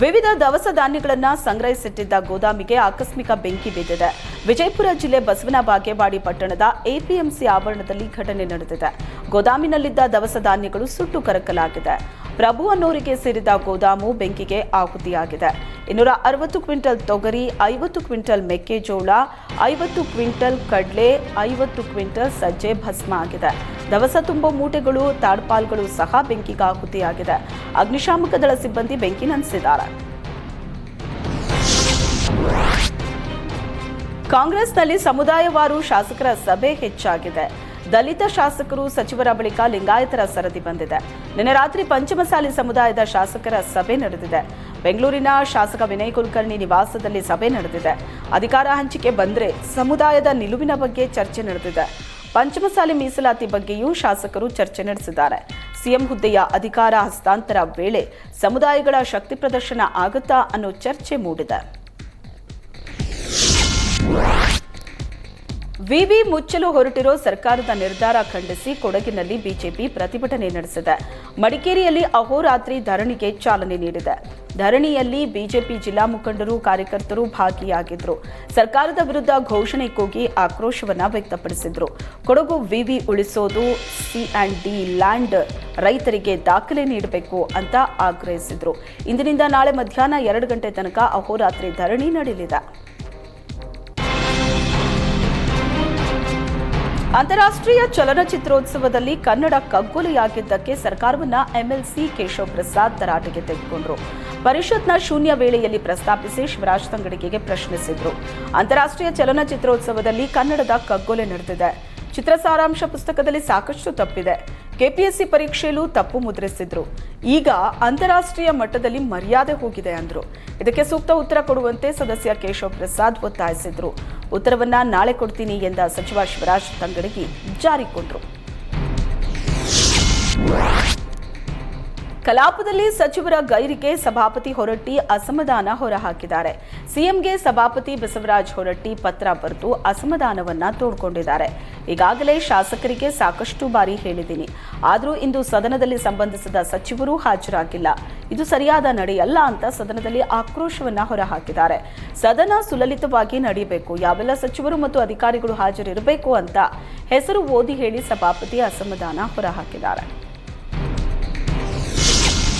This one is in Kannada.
ವಿವಿಧ ದವಸ ಧಾನ್ಯಗಳನ್ನು ಸಂಗ್ರಹಿಸಿಟ್ಟಿದ್ದ ಗೋದಾಮಿಗೆ ಆಕಸ್ಮಿಕ ಬೆಂಕಿ ಬಿದ್ದಿದೆ. ವಿಜಯಪುರ ಜಿಲ್ಲೆ ಬಸವನ ಬಾಗೇವಾಡಿ ಪಟ್ಟಣದ ಎಪಿಎಂಸಿ ಆವರಣದಲ್ಲಿ ಘಟನೆ ನಡೆದಿದೆ. ಗೋದಾಮಿನಲ್ಲಿದ್ದ ದವಸ ಧಾನ್ಯಗಳು ಸುಟ್ಟು ಕರಕಲಾಗಿದೆ. ಪ್ರಭು ಅನ್ನೋರಿಗೆ ಸೇರಿದ ಗೋದಾಮು ಬೆಂಕಿಗೆ ಆಹುತಿಯಾಗಿದೆ. ಇನ್ನೂರ ಅರವತ್ತು ಕ್ವಿಂಟಲ್ ತೊಗರಿ, ಐವತ್ತು ಕ್ವಿಂಟಲ್ ಮೆಕ್ಕೆಜೋಳ, ಐವತ್ತು ಕ್ವಿಂಟಲ್ ಕಡಲೆ, ಐವತ್ತು ಕ್ವಿಂಟಲ್ ಸಜ್ಜೆ ಭಸ್ಮ ಆಗಿದೆ. ದವಸ ತುಂಬೋ ಮೂಟೆಗಳು, ತಾಡ್ಪಾಲ್ಗಳು ಸಹ ಬೆಂಕಿಗೆ ಆಹುತಿಯಾಗಿದೆ. ಅಗ್ನಿಶಾಮಕ ದಳ ಸಿಬ್ಬಂದಿ ಬೆಂಕಿ ನಂದಿಸಿದ್ದಾರೆ. ಕಾಂಗ್ರೆಸ್ನಲ್ಲಿ ಸಮುದಾಯವಾರು ಶಾಸಕರ ಸಭೆ ಹೆಚ್ಚಾಗಿದೆ. ದಲಿತ ಶಾಸಕರು ಸಚಿವರ ಬಳಿಕ ಲಿಂಗಾಯತರ ಸರದಿ ಬಂದಿದೆ. ನಿನ್ನೆ ರಾತ್ರಿ ಪಂಚಮಸಾಲಿ ಸಮುದಾಯದ ಶಾಸಕರ ಸಭೆ ನಡೆದಿದೆ. ಬೆಂಗಳೂರಿನ ಶಾಸಕ ವಿನಯ್ ಕುಲಕರ್ಣಿ ನಿವಾಸದಲ್ಲಿ ಸಭೆ ನಡೆದಿದೆ. ಅಧಿಕಾರ ಹಂಚಿಕೆ ಬಂದರೆ ಸಮುದಾಯದ ನಿಲುವಿನ ಬಗ್ಗೆ ಚರ್ಚೆ ನಡೆದಿದೆ. ಪಂಚಮಸಾಲಿ ಮೀಸಲಾತಿ ಬಗ್ಗೆಯೂ ಶಾಸಕರು ಚರ್ಚೆ ನಡೆಸಿದ್ದಾರೆ. ಸಿಎಂ ಹುದ್ದೆಯ ಅಧಿಕಾರ ಹಸ್ತಾಂತರ ವೇಳೆ ಸಮುದಾಯಗಳ ಶಕ್ತಿ ಪ್ರದರ್ಶನ ಆಗುತ್ತಾ ಅನ್ನೋ ಚರ್ಚೆ ಮೂಡಿದೆ. ವಿವಿ ಮುಚ್ಚಲು ಹೊರಟಿರೋ ಸರ್ಕಾರದ ನಿರ್ಧಾರ ಖಂಡಿಸಿ ಕೊಡಗಿನಲ್ಲಿ ಬಿಜೆಪಿ ಪ್ರತಿಭಟನೆ ನಡೆಸಿದೆ. ಮಡಿಕೇರಿಯಲ್ಲಿ ಅಹೋರಾತ್ರಿ ಧರಣಿಗೆ ಚಾಲನೆ ನೀಡಿದೆ. ಧರಣಿಯಲ್ಲಿ ಬಿಜೆಪಿ ಜಿಲ್ಲಾ ಮುಖಂಡರು ಕಾರ್ಯಕರ್ತರು ಭಾಗಿಯಾಗಿದ್ದರು ಸರ್ಕಾರದ ವಿರುದ್ಧ ಘೋಷಣೆ ಕೂಗಿ ಆಕ್ರೋಶವನ್ನ ವ್ಯಕ್ತಪಡಿಸಿದ್ರು. ಕೊಡಗು ವಿವಿ ಉಳಿಸೋದು, ಸಿ ಆ್ಯಂಡ್ ಡಿ ಲ್ಯಾಂಡ್ ರೈತರಿಗೆ ದಾಖಲೆ ನೀಡಬೇಕು ಅಂತ ಆಗ್ರಹಿಸಿದರು. ಇಂದಿನಿಂದ ನಾಳೆ ಮಧ್ಯಾಹ್ನ ಎರಡು ಗಂಟೆ ತನಕ ಅಹೋರಾತ್ರಿ ಧರಣಿ ನಡೆಯಲಿದೆ. ಅಂತಾರಾಷ್ಟ್ರೀಯ ಚಲನಚಿತ್ರೋತ್ಸವದಲ್ಲಿ ಕನ್ನಡ ಕಗ್ಗೊಲೆಯಾಗಿದ್ದಕ್ಕೆ ಸರ್ಕಾರವನ್ನ ಎಂಎಲ್ಸಿ ಕೇಶವ್ ಪ್ರಸಾದ್ ತರಾಟೆಗೆ ತೆಗೆದುಕೊಂಡರು. ಪರಿಷತ್ನ ಶೂನ್ಯ ವೇಳೆಯಲ್ಲಿ ಪ್ರಸ್ತಾಪಿಸಿ ಶಿವರಾಜ್ ತಂಗಡಿಗೆಗೆ ಪ್ರಶ್ನಿಸಿದ್ರು. ಅಂತಾರಾಷ್ಟ್ರೀಯ ಚಲನಚಿತ್ರೋತ್ಸವದಲ್ಲಿ ಕನ್ನಡದ ಕಗ್ಗೊಲೆ ನಡೆದಿದೆ. ಚಿತ್ರ ಸಾರಾಂಶ ಪುಸ್ತಕದಲ್ಲಿ ಸಾಕಷ್ಟು ತಪ್ಪಿದೆ. ಕೆಪಿಎಸ್ಸಿ ಪರೀಕ್ಷೆಯಲ್ಲೂ ತಪ್ಪು ಮುದ್ರಿಸಿದ್ರು. ಈಗ ಅಂತಾರಾಷ್ಟ್ರೀಯ ಮಟ್ಟದಲ್ಲಿ ಮರ್ಯಾದೆ ಹೋಗಿದೆ ಅಂದ್ರು. ಇದಕ್ಕೆ ಸೂಕ್ತ ಉತ್ತರ ಕೊಡುವಂತೆ ಸದಸ್ಯ ಕೇಶವ ಪ್ರಸಾದ್ ಒತ್ತಾಯಿಸಿದ್ರು. ಉತ್ತರವನ್ನ ನಾಳೆ ಕೊಡ್ತೀನಿ ಎಂದ ಸಚಿವ ಶಿವರಾಜ್ ತಂಗಡಗಿ ಜಾರಿಕೊಂಡ್ರು ಕಲಾಪದಲ್ಲಿ ಸಚಿವರ ಗೈರಿಗೆ ಸಭಾಪತಿ ಹೊರಟ್ಟಿ ಅಸಮಾಧಾನ ಹೊರಹಾಕಿದ್ದಾರೆ. ಸಿಎಂಗೆ ಸಭಾಪತಿ ಬಸವರಾಜ್ ಹೊರಟ್ಟಿ ಪತ್ರ ಬರೆದು ಅಸಮಾಧಾನವನ್ನ ತೋಡ್ಕೊಂಡಿದ್ದಾರೆ. ಈಗಾಗಲೇ ಶಾಸಕರಿಗೆ ಸಾಕಷ್ಟು ಬಾರಿ ಹೇಳಿದ್ದೀನಿ. ಆದರೂ ಇಂದು ಸದನದಲ್ಲಿ ಸಂಬಂಧಿಸಿದ ಸಚಿವರು ಹಾಜರಾಗಿಲ್ಲ. ಇದು ಸರಿಯಾದ ನಡೆಯಲ್ಲ ಅಂತ ಸದನದಲ್ಲಿ ಆಕ್ರೋಶವನ್ನ ಹೊರಹಾಕಿದ್ದಾರೆ. ಸದನ ಸುಲಲಿತವಾಗಿ ನಡೆಯಬೇಕು. ಯಾವೆಲ್ಲ ಸಚಿವರು ಮತ್ತು ಅಧಿಕಾರಿಗಳು ಹಾಜರಿರಬೇಕು ಅಂತ ಹೆಸರು ಓದಿ ಹೇಳಿ ಸಭಾಪತಿ ಅಸಮಾಧಾನ ಹೊರಹಾಕಿದ್ದಾರೆ.